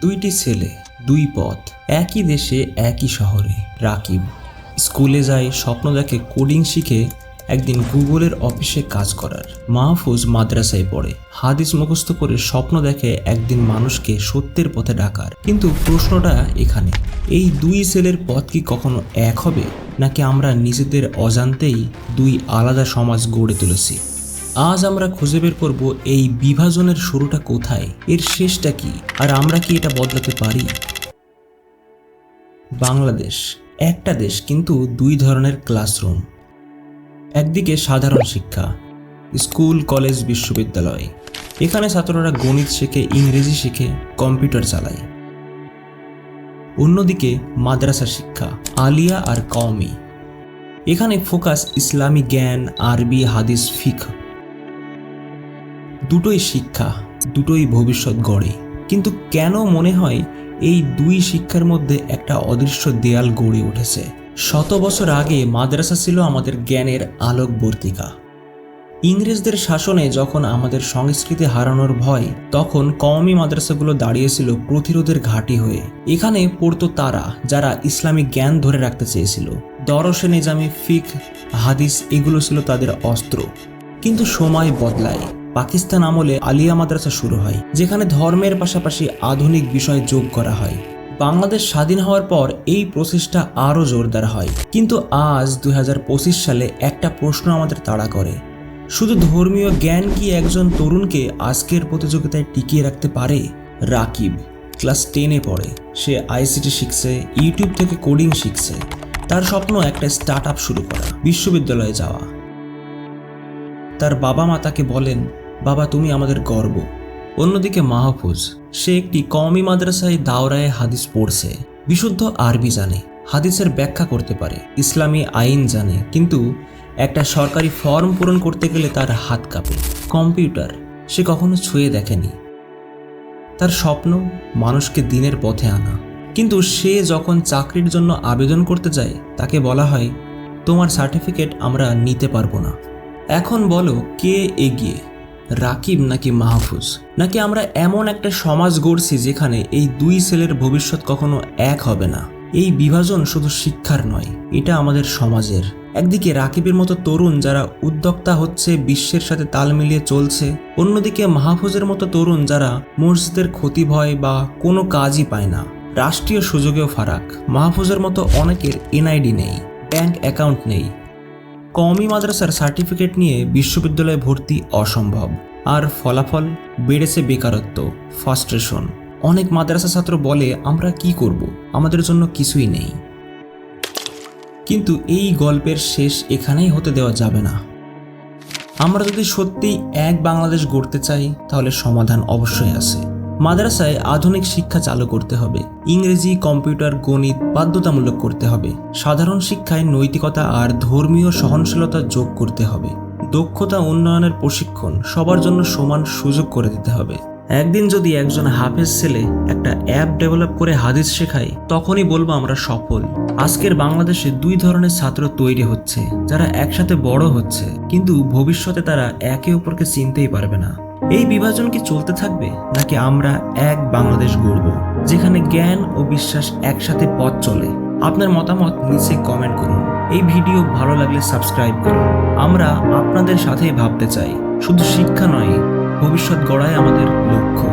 দুইটি ছেলে, দুই পথ, একই দেশে, একই শহরে। রাকিব, স্কুলে যায় স্বপ্ন দেখে কোডিং শিখে একদিন গুগলের অফিসে কাজ করার। মাহফুজ মাদ্রাসায় পড়ে, হাদিস মুখস্থ করে স্বপ্ন দেখে একদিন মানুষকে সত্যের পথে ডাকার। কিন্তু প্রশ্নটা এখানে, এই দুই ছেলের পথ কি কখনো এক হবে? নাকি আমরা নিজেদের অজান্তেই দুই আলাদা সমাজ গড়ে তুলেছি? আজ আমরা খুঁজে বের করব এই বিভাজনের শুরুটা কোথায়? এর শেষটা কি? আর আমরা কি এটা বদলাতে পারি? বাংলাদেশ, একটা দেশ কিন্তু দুই ধরনের ক্লাসরুম। একদিকে সাধারণ শিক্ষা, স্কুল, কলেজ, বিশ্ববিদ্যালয়। এখানে ছাত্ররা গণিত শেখে, ইংরেজি শেখে, কম্পিউটার চালায়। অন্যদিকে মাদ্রাসা শিক্ষা, আলিয়া আর কওমি। এখানে ফোকাস ইসলামী জ্ঞান, আরবি, হাদিস ফিক দুটোই শিক্ষা, দুটোই ভবিষ্যৎ গড়ে। কিন্তু কেন মনে হয় এই দুই শিক্ষার মধ্যে একটা অদৃশ্য দেয়াল গড়ে উঠেছে? শত বছর আগে মাদ্রাসা ছিল আমাদের জ্ঞানের আলোকবর্তিকা। ইংরেজদের শাসনে যখন আমাদের সংস্কৃতি হারানোর ভয়, তখন কওমি মাদ্রাসাগুলো দাঁড়িয়েছিল প্রতিরোধের ঘাঁটি হয়ে। এখানে পড়তো তারা, যারা ইসলামিক জ্ঞান ধরে রাখতে চেয়েছিল। দরসে নিজামি ফিক হাদিস এগুলো ছিল তাদের অস্ত্র। কিন্তু সময় বদলায়। পাকিস্তান আমলে আলিয়া মাদ্রাসা শুরু হয়, যেখানে ধর্মের পাশাপাশি আধুনিক বিষয় যোগ করা হয়। বাংলাদেশ স্বাধীন হওয়ার পর এই প্রসেসটা আরও জোরদার হয়। কিন্তু আজ দু হাজার পঁচিশ সালে একটা প্রশ্ন আমাদের তাড়া করে। শুধু ধর্মীয় জ্ঞান কি একজন তরুণকে আজকের প্রতিযোগিতায় টিকিয়ে রাখতে পারে? রাকিব, ক্লাস টেনে পড়ে। সে আইসিটি শিখছে, ইউটিউব থেকে কোডিং শিখছে। তার স্বপ্ন একটা স্টার্ট শুরু করা, বিশ্ববিদ্যালয়ে যাওয়া। তার বাবা মা তাকে বলেন বাবা, তুমি আমাদের গর্ব। অন্যদিকে মাহফুজ, সে একটি কওমি মাদ্রাসায় দাওরায়ে হাদিস পড়ছে। বিশুদ্ধ আরবি জানে, হাদিসের ব্যাখ্যা করতে পারে, ইসলামী আইন জানে, কিন্তু একটা সরকারি ফর্ম পূরণ করতে গেলে তার হাত কাঁপে। কম্পিউটার, সে কখনো ছুঁয়ে দেখেনি। তার স্বপ্ন, মানুষকে দিনের পথে আনা। কিন্তু সে যখন চাকরির জন্য আবেদন করতে যায়, তাকে বলা হয়, তোমার সার্টিফিকেট আমরা নিতে পারব না। এখন বলো, কে এগিয়ে? রাকিব নাকি মাহফুজ? নাকি আমরা এমন একটা সমাজ গড়ছি যেখানে এই দুই ছেলের ভবিষ্যৎ কখনো এক হবে না? এই বিভাজন শুধু শিক্ষার নয়, এটা আমাদের সমাজের। একদিকে রাকিবের মতো তরুণ যারা উদ্যোক্তা হচ্ছে, বিশ্বের সাথে তাল মিলিয়ে চলছে, অন্যদিকে মাহফুজের মতো তরুণ যারা মসজিদের ক্ষতি ভয় বা কোনো কাজই পায় না। রাষ্ট্রীয় সুযোগেও ফারাক। মাহফুজের মতো অনেকের এনআইডি নেই, ব্যাংক অ্যাকাউন্ট নেই কওমি মাদ্রাসার সার্টিফিকেট নিয়ে বিশ্ববিদ্যালয়ে ভর্তি অসম্ভব। আর ফলাফল? বেড়েছে বেকারত্ব ফাস্ট্রেশন অনেক মাদ্রাসা ছাত্র বলে, আমরা কি করব? আমাদের জন্য কিছুই নেই। কিন্তু এই গল্পের শেষ এখানেই হতে দেওয়া যাবে না। আমরা যদি সত্যিই এক বাংলাদেশ গড়তে চাই, তাহলে সমাধান অবশ্যই আছে। মাদ্রাসায় আধুনিক শিক্ষা চালু করতে হবে। ইংরেজি, কম্পিউটার, গণিত বাধ্যতামূলক করতে হবে। সাধারণ শিক্ষায় নৈতিকতা আর ধর্মীয় সহনশীলতা যোগ করতে হবে। দক্ষতা উন্নয়নের প্রশিক্ষণ সবার জন্য সমান সুযোগ করে দিতে হবে। একদিন যদি একজন হাফেজ ছেলে একটা অ্যাপ ডেভেলপ করে হাদিস শেখায়, তখনই বলব আমরা সফল। আজকের বাংলাদেশে দুই ধরনের ছাত্র তৈরি হচ্ছে, যারা একসাথে বড় হচ্ছে, কিন্তু ভবিষ্যতে তারা একে অপরকে চিনতেই পারবে না। এই বিভাজন কি চলতে থাকবে? নাকি আমরা এক বাংলাদেশ গড়ব, যেখানে জ্ঞান ও বিশ্বাস একসাথে পথ চলে? আপনার মতামত নিচে কমেন্ট করুন। এই ভিডিও ভালো লাগলে সাবস্ক্রাইব করুন। আমরা আপনাদের সাথে ভাবতে চাই। শুধু শিক্ষা নয়, ভবিষ্যৎ গড়াই আমাদের লক্ষ্য।